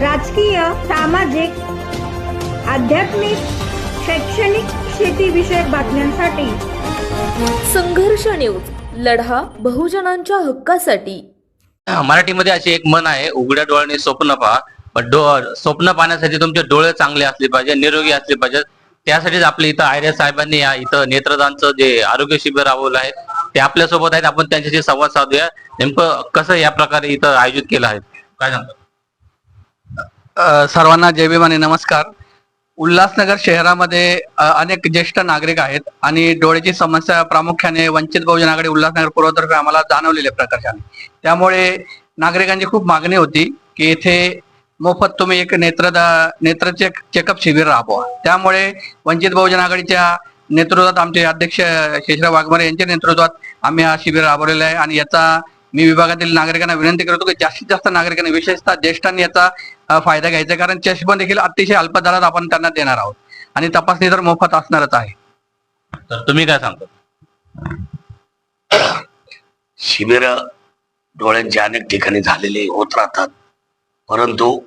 राजकीय सामाजिक आध्यात्मिक शैक्षणिक शेतीविषयक बातम्यांसाठी. संघर्ष न्यूज लढा बहुजनांच्या हक्कासाठी. मराठीमध्ये अशी एक मन आहे उघड्या डोळ्याने स्वप्न पहा पण डो स्वप्न पाहण्यासाठी तुमचे डोळे चांगले असले पाहिजे निरोगी असले पाहिजे त्यासाठीच आपल्या इथं आर्य साहेबांनी या इथं नेत्रदानचं जे आरोग्य शिबिर राबवलं आहे ते आपल्यासोबत आहेत आपण त्यांच्याशी संवाद साधूया. नेमकं कसं या प्रकारे इथं आयोजित केलं आहे? काय सांगतो? सर्वांना जय नमस्कार. उल्हासनगर शहरामध्ये अनेक ज्येष्ठ नागरिक आहेत आणि डोळ्याची समस्या प्रामुख्याने वंचित बहुजन आघाडी उल्हासनगर पूर्वतर्फे आम्हाला जाणवलेल्या प्रकर्षाने त्यामुळे नागरिकांची खूप मागणी होती की इथे मोफत तुम्ही एक नेत्रदा नेत्र चेक चेकअप शिबिर राबवा. त्यामुळे वंचित बहुजन आघाडीच्या नेतृत्वात आमचे अध्यक्ष शेषराव वाघमारे यांच्या नेतृत्वात आम्ही हा शिबिर राबवलेला आहे. आणि याचा मी विभागातील नागरिकांना विनंती करतो की जास्तीत जास्त नागरिकांनी विशेषतः ज्येष्ठांनी याचा फायदा घ्यायचा. कारण चष्मा देखील अतिशय अल्प दरात आपण त्यांना देणार आहोत. आणि तपासणी तर मोफत असणारच आहे. तर तुम्ही काय सांगतो? शिबिर डोळ्यांच्या अनेक ठिकाणी झालेले होत राहतात. परंतु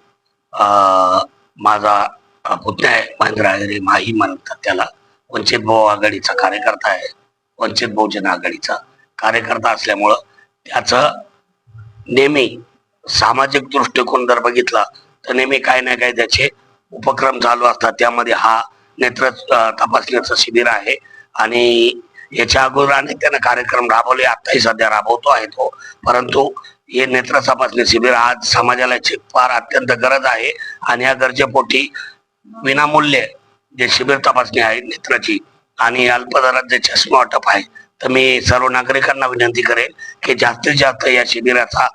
अं, माझा पुतण्या आहे महेंद्र आगरे माही म्हणतात त्याला. वंचित बहु आघाडीचा कार्यकर्ता आहे वंचित बहुजन आघाडीचा कार्यकर्ता असल्यामुळं त्याचं नेहमी सामाजिक दृष्टिकोन जर बघितला तर नेहमी काय ना काय त्याचे उपक्रम चालू असतात. त्यामध्ये हा नेत्र तपासण्याचं शिबिर आहे. आणि याच्या अगोदर अनेक त्यानं कार्यक्रम राबवले. आताही सध्या राबवतो आहे तो. परंतु हे नेत्र तपासणी शिबिर आज समाजाला फार अत्यंत गरज आहे. आणि या गरजेपोटी विनामूल्य जे शिबिर तपासणी आहे नेत्राची आणि अल्प दरात जे चष्मा वाटप आहे तर मी सर्व नागरिकांना विनंती करेन की जास्तीत जास्त या शिबिराचा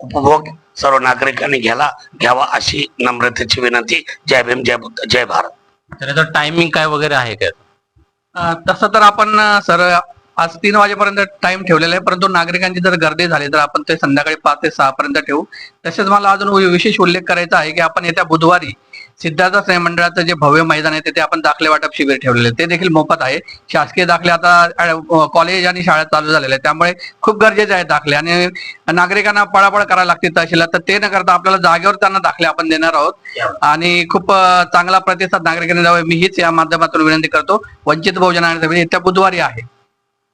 उपभोग सर्व नागरिकांनी घ्याला घ्यावा अशी नम्रतेची विनंती. जय भीम जय बुद्ध जय भारत. तर याचं टायमिंग काय वगैरे आहे काय तसं तर आपण सर आज तीन वाजेपर्यंत टाइम ठेवलेला आहे. परंतु नागरिकांची जर गर्दी झाली तर आपण ते संध्याकाळी पाच ते सहा पर्यंत ठेवू. तसेच मला अजून विशेष उल्लेख करायचा आहे की आपण येत्या बुधवारी सिद्धार्थ स्नेह मंडळाचं जे भव्य मैदान आहे तिथे आपण दाखले वाटप शिबिर ठेवलेले ते देखील मोफत आहे. शासकीय दाखले आता कॉलेज आणि शाळा चालू झालेल्या आहेत. त्यामुळे खूप गरजेचे आहेत दाखले. आणि नागरिकांना पळापळ करायला लागते तहसीलला तर ते न करता आपल्याला जागेवर त्यांना दाखले आपण देणार आहोत. आणि खूप चांगला प्रतिसाद नागरिकांनी द्यावा. मी हीच या माध्यमातून विनंती करतो. वंचित बहुजन आणि येत्या बुधवारी आहे.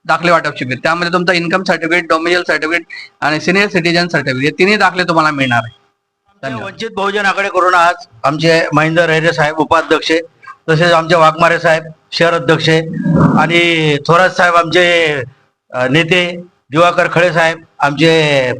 दाखले वाटप शिबिर. त्यामध्ये तुमचं इन्कम सर्टिफिकेट डोमिनियल सर्टिफिकेट आणि सिनियर सिटीजन सर्टिफिकेट हे तिन्ही दाखले तुम्हाला मिळणार आहे. वंचित बहुजन आघाडीकडून आज आमचे महेंद्र हैरे साहेब उपाध्यक्ष तसेच आमचे वाघमारे साहेब शहर अध्यक्ष आणि थोरात साहेब आमचे नेते दिवाकर खळे साहेब आमचे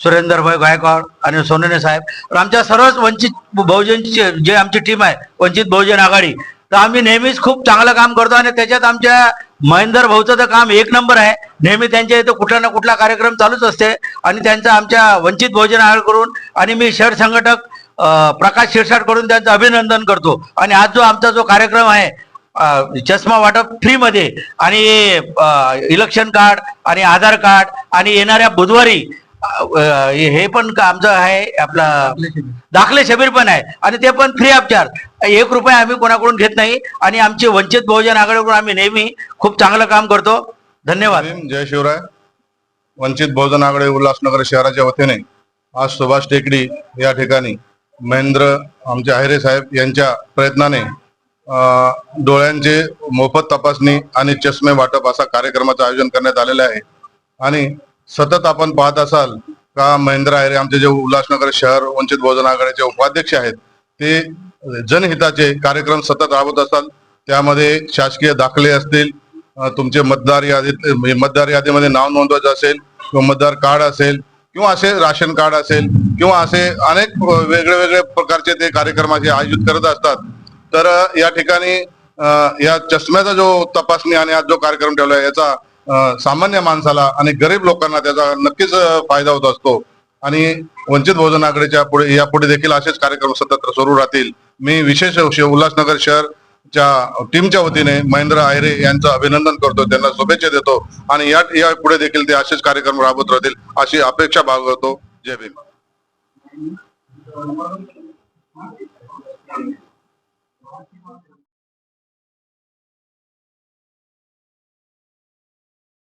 सुरेंद्रभाई गायकवाड आणि सोनवणे साहेब. तर आमच्या सर्वच वंचित बहुजनची जे आमची टीम आहे वंचित बहुजन आघाडी तर आम्ही नेहमीच खूप चांगलं काम करतो आणि त्याच्यात आमच्या महेंदर भाऊचं तर काम एक नंबर आहे. नेहमी त्यांच्या इथं कुठला ना कुठला कार्यक्रम चालूच असते. आणि त्यांचं आमच्या वंचित बहुजन आघाडीकडून आणि मी शहर संघटक प्रकाश शिरसाटकडून त्यांचं अभिनंदन करतो. आणि आज जो आमचा जो कार्यक्रम आहे चष्मा वाटप फ्री मध्ये आणि इलेक्शन कार्ड आणि आधार कार्ड आणि येणाऱ्या बुधवारी हे पण आमचं आहे आपला दाखले शिबिर. पण आहे. आणि ते पण फ्री ऑफ चार्ज एक रुपया आम्ही कोणाकडून घेत नाही आणि आमचे वंचित बहुजन आघाडीकडून आम्ही नेहमी खूप चांगलं काम करतो. धन्यवाद. जय शिवराय. वंचित बहुजन आघाडी उल्हासनगर शहराच्या वतीने आज सुभाष टेकडी या ठिकाणी महेंद्र आमचे आहिरे साहेब यांच्या प्रयत्नाने डोळ्यांचे मोफत तपासणी आणि चष्मे वाटप असा कार्यक्रमाचं आयोजन करण्यात आलेलं आहे. आणि सतत आपण पाहत असाल का महेंद्र आहिरे आमचे जे उल्हासनगर शहर वंचित बहुजन आघाडीचे उपाध्यक्ष आहेत ते जनहिताचे कार्यक्रम सतत राबवत असाल त्यामध्ये शासकीय दाखले असतील तुमचे मतदार यादीत म्हणजे मतदार यादीमध्ये नाव नोंदवायचं असेल किंवा मतदार कार्ड असेल किंवा असे राशन कार्ड असेल किंवा असे अनेक वेगळे वेगळे प्रकारचे ते कार्यक्रमाचे आयोजित करत असतात. तर या ठिकाणी या चष्म्याचा जो तपासणी आणि आज जो कार्यक्रम ठेवला आहे याचा सामान्य माणसाला आणि गरीब लोकांना त्याचा नक्कीच फायदा होत असतो. आणि वंचित बहुजन आघाडीच्या पुढे यापुढे देखील असेच कार्यक्रम सतत सुरू राहतील. मी विशेष उल्हासनगर शहर च्या टीमच्या वतीने महेंद्र आयरे यांचं अभिनंदन करतो त्यांना शुभेच्छा देतो आणि या या पुढे देखील ते असेच कार्यक्रम राबवत राहतील अशी अपेक्षा बाळगतो. जय भीम.